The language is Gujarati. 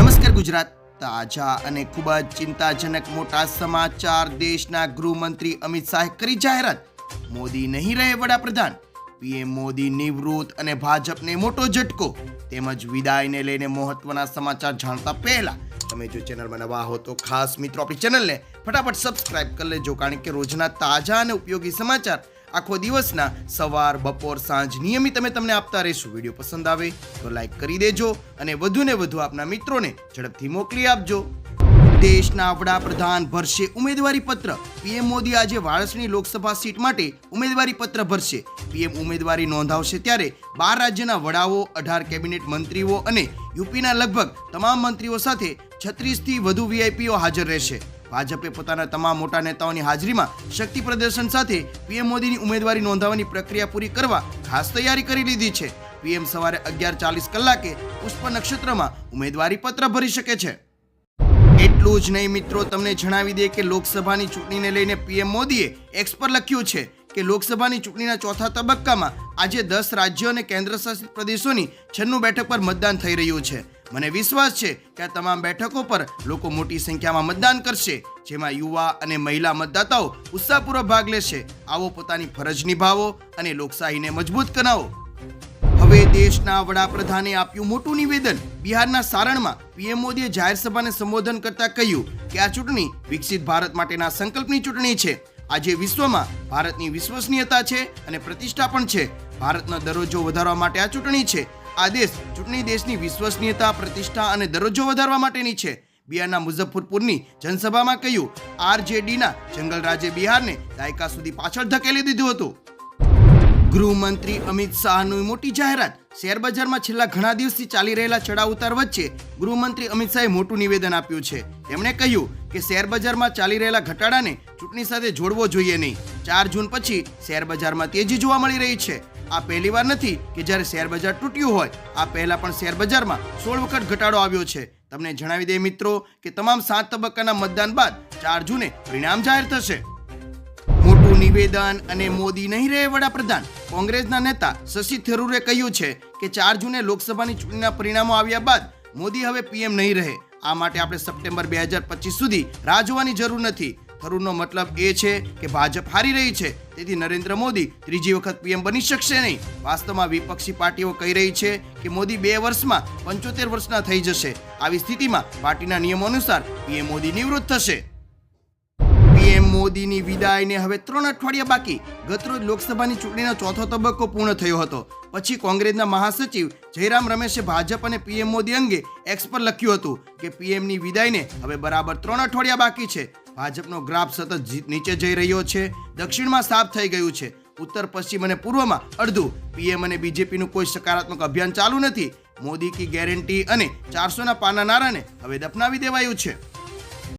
નમસ્કાર ગુજરાત, તાજા અને ખૂબ જ ચિંતાજનક મોટા સમાચાર દેશના ગૃહમંત્રી અમિત શાહે કરી જાહેરાત. મોદી નહીં રહે વડાપ્રધાન. પીએમ મોદી નિવૃત્ત અને ભાજપને મોટો ઝટકો. તેમજ વિદાયને લઈને મહત્વના સમાચાર જાણતા પહેલા, તમે જો ચેનલમાં નવા હો તો ખાસ મિત્રો આપણી ચેનલને ફટાફટ સબસ્ક્રાઇબ કરી લેજો, કારણ કે રોજના તાજા અને ઉપયોગી સમાચાર આખો દિવસના સવાર, બપોર, સાંજ નિયમિત અમે તમને આપતા રહીશું. વીડિયો પસંદ આવે તો લાઈક કરી દેજો અને વધુને વધુ આપના મિત્રોને ઝડપથી મોકલી આપજો. દેશના વડાપ્રધાન ભરશે ઉમેદવારી પત્ર. પીએમ મોદી આજે વારસની લોકસભા સીટ માટે ઉમેદવારી પત્ર ભરશે. પીએમ ઉમેદવારી નોંધાવશે ત્યારે બાર રાજ્યના વડાઓ, અઢાર કેબિનેટ મંત્રીઓ અને યુપીના લગભગ તમામ મંત્રીઓ સાથે છત્રીસથી વધુ વીઆઈપીઓ હાજર રહેશે. ભાજપે પોતાના તમામ મોટા નેતાઓની હાજરીમાં શક્તિ પ્રદર્શન સાથે પીએમ મોદીની ઉમેદવારી નોંધાવવાની પ્રક્રિયા પૂરી કરવા ખાસ તૈયારી કરી લીધી છે. પીએમ સવારે અગિયાર ચાલીસ કલાકે પુષ્પ નક્ષત્રમાં ઉમેદવારી પત્ર ભરી શકે છે. એટલું જ નહીં મિત્રો, તમને જણાવી દે કે લોકસભાની ચૂંટણીને લઈને પીએમ મોદીએ એક્સ પર લખ્યું છે કે લોકસભાની ચૂંટણીના ચોથા તબક્કામાં આજે દસ રાજ્યો અને કેન્દ્રશાસિત પ્રદેશોની છન્નું બેઠક પર મતદાન થઈ રહ્યું છે. મને વિશ્વાસ છે કે આ તમામ બેઠકો પર લોકો મોટી સંખ્યામાં મતદાન કરશે, જેમાં યુવા અને મહિલા મતદાતાઓ ઉત્સાહપૂર્વક ભાગ લેશે. આવો પોતાની ફરજ નિભાવો અને લોકશાહીને મજબૂત બનાવો. હવે દેશના વડાપ્રધાને આપ્યું મોટું નિવેદન. બિહારના સારણમાં પીએમ મોદીએ જાહેર સભાને સંબોધન કરતા કહ્યું કે આ ચૂંટણી વિકસિત ભારત માટેના સંકલ્પની ચૂંટણી છે. આજે વિશ્વમાં ભારતની વિશ્વસનીયતા છે અને પ્રતિષ્ઠા પણ છે. ભારતનો દરજ્જો વધારવા માટે આ ચૂંટણી છે. આ દેશ ચૂંટણી દેશની વિશ્વસનીયતા, પ્રતિષ્ઠા અને દરજ્જો વધારવા માટેની છે. બિહારના મુઝફ્ફરપુરની જનસભામાં કહ્યું, આરજેડીના જંગલ રાજે બિહારને દાયકા સુધી પાછળ ધકેલી દીધું હતું. ગૃહમંત્રી અમિત શાહની મોટી જાહેરાત શેરબજારમાં છેલ્લા ઘણા દિવસથી ચાલી રહેલા ચડાવ ઉતાર વચ્ચે ગૃહમંત્રી અમિત શાહે મોટું નિવેદન આપ્યું છે. તેમણે કહ્યું કે શેરબજારમાં ચાલી રહેલા ઘટાડાને ચૂંટણી સાથે જોડવો જોઈએ નહીં. ચાર જૂન પછી શેરબજારમાં તેજી જોવા મળી રહી છે. આ પહેલીવાર નથી કે જ્યારે શેરબજાર તૂટ્યું હોય, આ પહેલા પણ શેરબજારમાં સોળ વખત ઘટાડો આવ્યો છે. તમને જણાવી દે મિત્રો કે તમામ સાત તબક્કાના મતદાન બાદ ચાર જૂને પરિણામ જાહેર થશે. મોટું નિવેદન અને મોદી નહીં રહે વડાપ્રધાન, કોંગ્રેસના નેતા શશી થરૂરે કહ્યું છે કે ચાર જૂને લોકસભાની ચૂંટણીના પરિણામો આવ્યા બાદ મોદી હવે પીએમ નહીં રહે. આ માટે આપણે સપ્ટેમ્બર બે હજાર પચીસ સુધી રાહ જોવાની જરૂર નથી. થરૂરનો મતલબ એ છે કે ભાજપ હારી રહી છે. તેથી નરેન્દ્ર મોદી ત્રીજી વખત પીએમ બની શકશે નહીં. વાસ્તવમાં વિપક્ષી પાર્ટીઓ કહી રહી છે કે મોદી બે વર્ષમાં પંચોતેર વર્ષના થઈ જશે. આવી સ્થિતિમાં પાર્ટીના નિયમો અનુસાર પીએમ મોદી નિવૃત્ત થશે. પીએમ મોદીની વિદાયને હવે ત્રણ અઠવાડિયા બાકી. ગતરોજ લોકસભાની ચૂંટણીનો ચોથો તબક્કો પૂર્ણ થયો હતો. પછી કોંગ્રેસના મહાસચિવ જયરામ રમેશે ભાજપ અને પીએમ મોદી અંગે એક્સ પર લખ્યું હતું કે પીએમની વિદાયને હવે બરાબર ત્રણ અઠવાડિયા બાકી છે. ભાજપનો ગ્રાફ સતત નીચે જઈ રહ્યો છે. દક્ષિણમાં સાફ થઈ ગયું છે. ઉત્તર, પશ્ચિમ અને પૂર્વમાં અડધું. પીએમ અને બીજેપીનું કોઈ સકારાત્મક અભિયાન ચાલુ નથી. મોદી કી ગેરંટી અને ચારસોના પાના નારાને હવે દફનાવી દેવાયું છે.